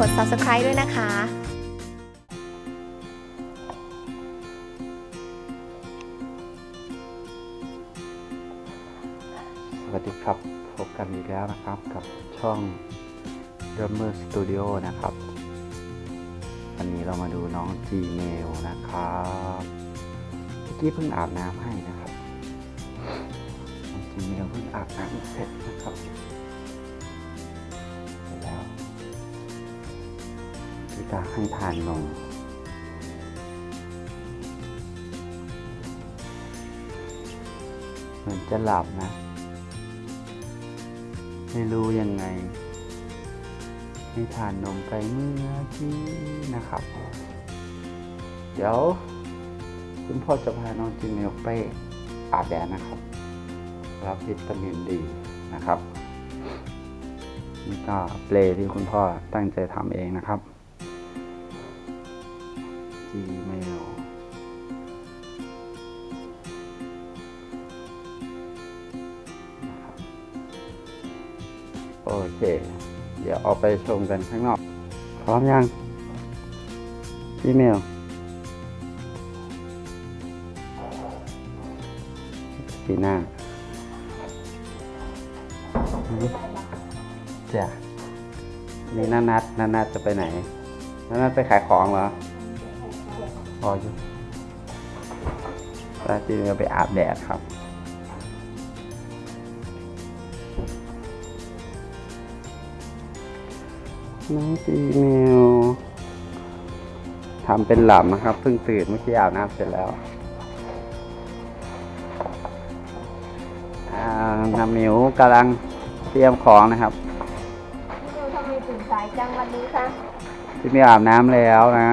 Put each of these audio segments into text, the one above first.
กด subscribe ด้วยนะคะสวัสดีครับ พบกันอีกแล้วนะครับกับช่อง Drummer Studio นะครับ วันนี้เรามาดูน้อง Gmail นะครับเมื่อกี้เพิ่งอาบน้ำให้นะครับน้อง Gmail เพิ่งอาบน้ำเสร็จนะครับ จะให้ทานนมเหมือนจะหลับนะ ไม่รู้ยังไง ให้ทานนมไปเมื่อกี้นะครับ เดี๋ยว คุณพ่อจะพาน้องจิเมลไปอาบแดดนะครับ รับวิตามินดีนะครับนี่ก็เปลที่คุณพ่อตั้งใจทำเองนะครับ Gmail นะครับโอเค เดี๋ยวเอาไปชมกันข้างนอก พร้อมยังอีเมลสีหน้าจ้ะนี่นานัดนานัดจะไปไหนนานัดไปขายของเหรอ พออยู่ตาจีเมลไปอาบแดดครับ น้องจีเมลทำเป็นหลับนะครับเพิ่งตื่นเมื่อกี้อาบน้ำเสร็จแล้วอ่าน้ำหมิวกำลังเตรียมของนะครับพี่มิวทำไมตื่นสายจังวันนี้คะจีเมลอาบน้ำแล้วนะ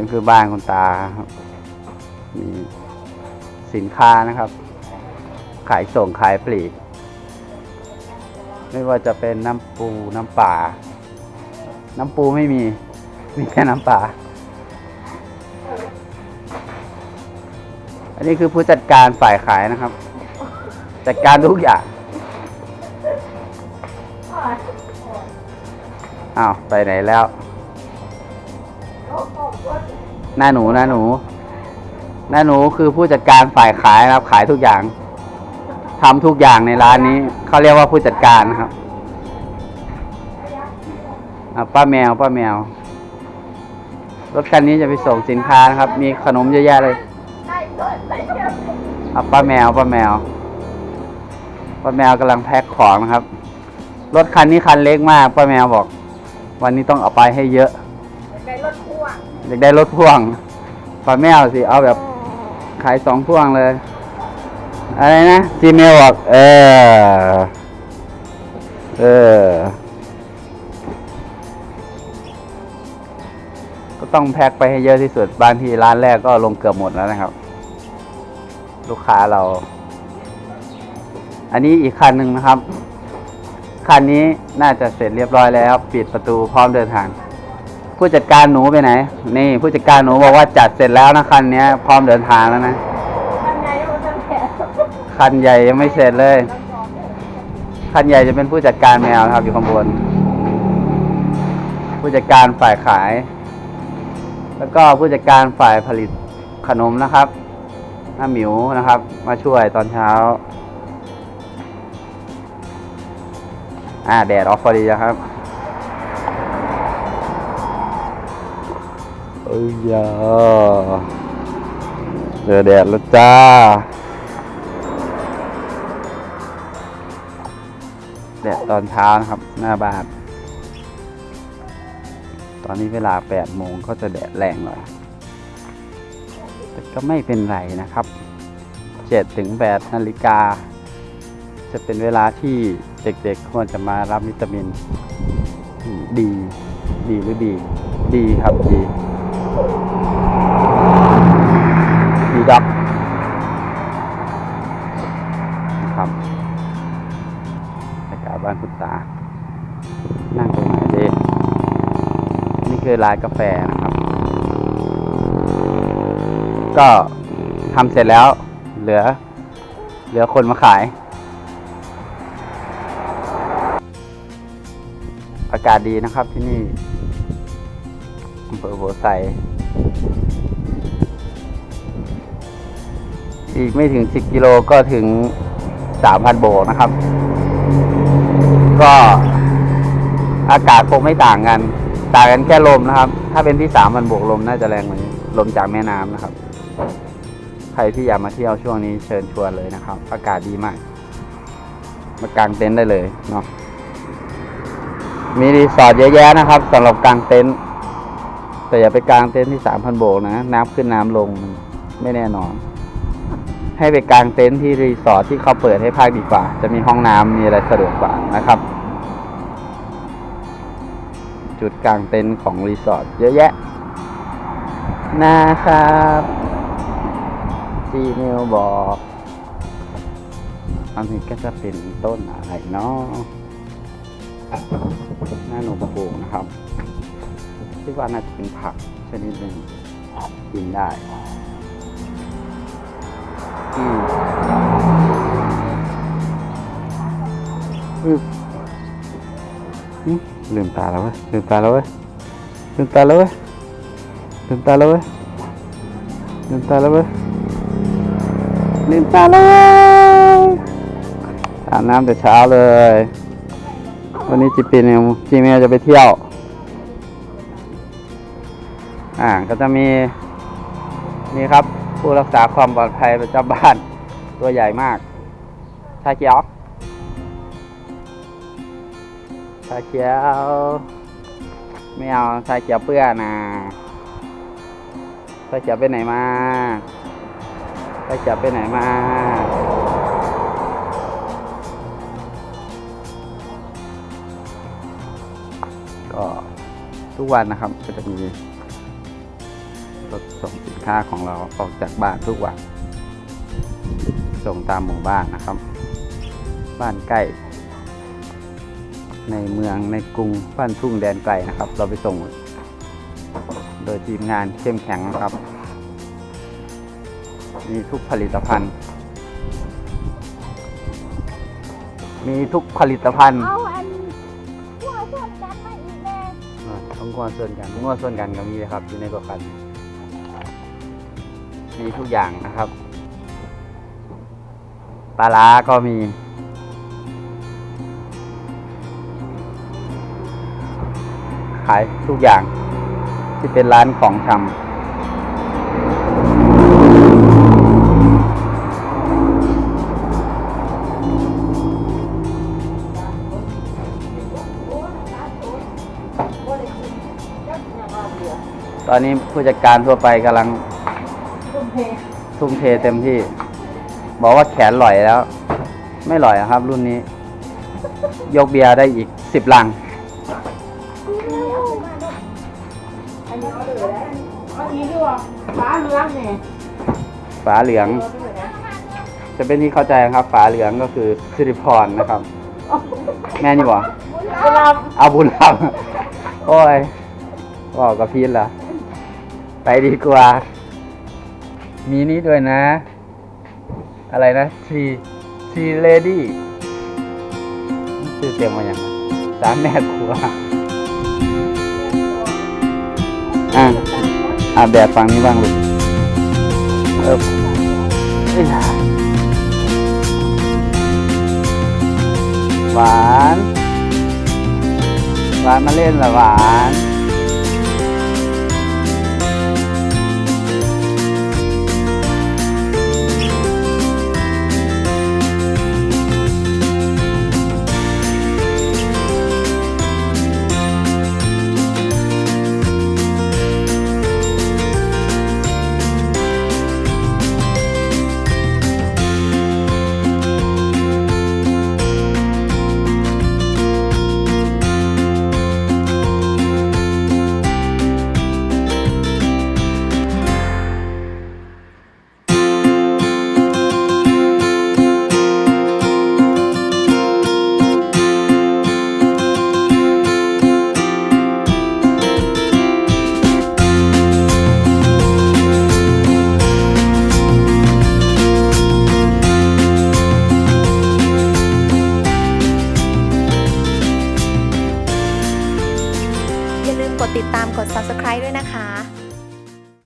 นนี่คือบ้านคุณตาครับมีสินค้านะครับ ขายส่งขายปลีก ไม่ว่าจะเป็นน้ำปูน้ำป่า น้ำปูไม่มี มีแค่น้ำป่า อันนี้คือผู้จัดการฝ่ายขายนะครับ จัดการทุกอย่างอ้าว ไปไหนแล้ว หน้าหนูหน้าหนู หน้าหนูคือผู้จัดการฝ่ายขายนะครับ ขายทุกอย่างทำทุกอย่างในร้านนี้เขาเรียกว่าผู้จัดการนะครับอะป้าแมว ป้าแมว รถคันนี้จะไปส่งสินค้านะครับ มีขนมเยอะแยะเลยได้ด้วยได้ด้วยอะป้าแมว ป้าแมว ป้าแมวกำลังแพ็คของนะครับ รถคันนี้คันเล็กมาก ป้าแมวบอก วันนี้ต้องเอาไปให้เยอะ อยากได้รถพ่วงป้าแมวสิ เอาแบบขายสองพ่วงเลย อะไรนะ จีเมลบอกเออ เออ ก็ต้องแพ็คไปให้เยอะที่สุดบางทีร้านแรกก็ลงเกือบหมดแล้วนะครับ ลูกค้าเรา อันนี้อีกคันหนึ่งนะครับ คันนี้น่าจะเสร็จเรียบร้อยแล้ว ปิดประตูพร้อมเดินทาง ผู้จัดการหนูไปไหน นี่ ผู้จัดการหนูบอกว่าจัดเสร็จแล้วนะคันเนี้ยพร้อมเดินทางแล้วนะทำไงรู้จังแผลคันใหญ่ยังไม่เสร็จเลย คันใหญ่จะเป็นผู้จัดการแมวนะครับอยู่ข้างบน ผู้จัดการฝ่ายขาย แล้วก็ผู้จัดการฝ่ายผลิตขนมนะครับน้าหมิวนะครับ มาช่วยตอนเช้า อ่าแดดออกพอดีนะครับ อ้ยยาเจอแดดแล้วจ้า แดดตอนเช้านะครับ หน้าบ้าน ตอนนี้เวลา8โมงก็จะแดดแรงหน่อย แต่ก็ไม่เป็นไรนะครับ7ถึง8นาฬิกา จะเป็นเวลาที่เด็กๆควรจะมารับวิตามินดี ดีหรือดี ดีครับดี ดีด็อกนะครับบรรยากาศบ้านคุณตา นั่งตรงไหนดีนี่คือร้านกาแฟนะครับ ก็ทำเสร็จแล้ว เหลือ เหลือคนมาขาย อากาศดีนะครับที่นี่ เภอหัวไซอีกไม่ถึง 10 กิโลก็ถึง 3,000 โบกนะครับ ก็อากาศคงไม่ต่างกัน ต่างกันแค่ลมนะครับ ถ้าเป็นที่ 3,000 โบกลมน่าจะแรงเหมือนลมจากแม่น้ำนะครับ ใครที่อยากมาเที่ยวช่วงนี้เชิญชวนเลยนะครับ อากาศดีมาก มากางเต็นท์ได้เลยเนาะมีรีสอร์ทเยอะแยะนะครับสำหรับกางเต็นท์ แต่อย่าไปกางเต็นท์ที่สามพันโบกนะ น้ำขึ้นน้ำลงไม่แน่นอน ให้ไปกางเต็นท์ที่รีสอร์ทที่เขาเปิดให้พักดีกว่า จะมีห้องน้ำมีอะไรสะดวกกว่านะครับ จุดกางเต็นท์ของรีสอร์ทเยอะแยะ นะครับจีเมลบอกอันนี้ก็จะเป็นต้นอะไรเนาะหน้าหนูปลูนะครับ คิดว่าน่าจะเป็นผักชนิดหนึ่งกินได้อืมอืมลืมตาแล้วเว้ยลืมตาแล้วเว้ยลืมตาแล้วเว้ยลืมตาแล้วเว้ยลืมตาแล้วเว้ยลืมตาแล้วเว้ยอาบน้ำแต่เช้าเลย วันนี้จิปีเนี่ยจีเมลจะไปเที่ยว อ่าก็จะมีนี่ครับ ผู้รักษาความปลอดภัยประจำบ้านตัวใหญ่มากชาเขียวชาเขียวไม่เอาชาเขียวเปื้อนนะชาเขียวไปไหนมาชาเขียวไปไหนมาก็ทุกวันนะครับก็จะมี รถส่งสินค้าของเราออกจากบ้านทุกวัน ส่งตามหมู่บ้านนะครับ บ้านใกล้ ในเมืองในกรุงบ้านทุ่งแดนไกลนะครับ เราไปส่ง โดยทีมงานเข้มแข็งนะครับ มีทุกผลิตภัณฑ์ มีทุกผลิตภัณฑ์เอาอันหัวส่วนกันมาอีกแน่อ่าต้องงวส่วนกันงวส่วนกันก็มีนะครับอยู่ในตัวคัน มีทุกอย่างนะครับ ปลาร้าก็มี ขายทุกอย่างที่เป็นร้านของชำตอนนี้ผู้จัดการทั่วไปกำลัง ทุ่มเททุ่มเทเต็มที่ บอกว่าแขนลอยแล้ว ไม่ลอยอะครับ รุ่นนี้ ยกเบียร์ได้อีกสิบลัง อันนี้เอาเลยแล้วเอาอีกดีกว่าฟ้าเหลืองเนี่ยฝาเหลือง จะเป็นที่เข้าใจครับ ฝาเหลืองก็คือสิริพรนะครับ แม่นี่บอกกุหลาเอาบุญรับโอ้ยบอกกับพีทละไปดีกว่า มีนี้ด้วยนะ อะไรนะทีทีเลดี้ชื่อเต็มมาอย่างไรสามแม่ครัวอะอาบแดดฟังนี้บ้างลูกเออหวาน หวานมาเล่นเหรอหวาน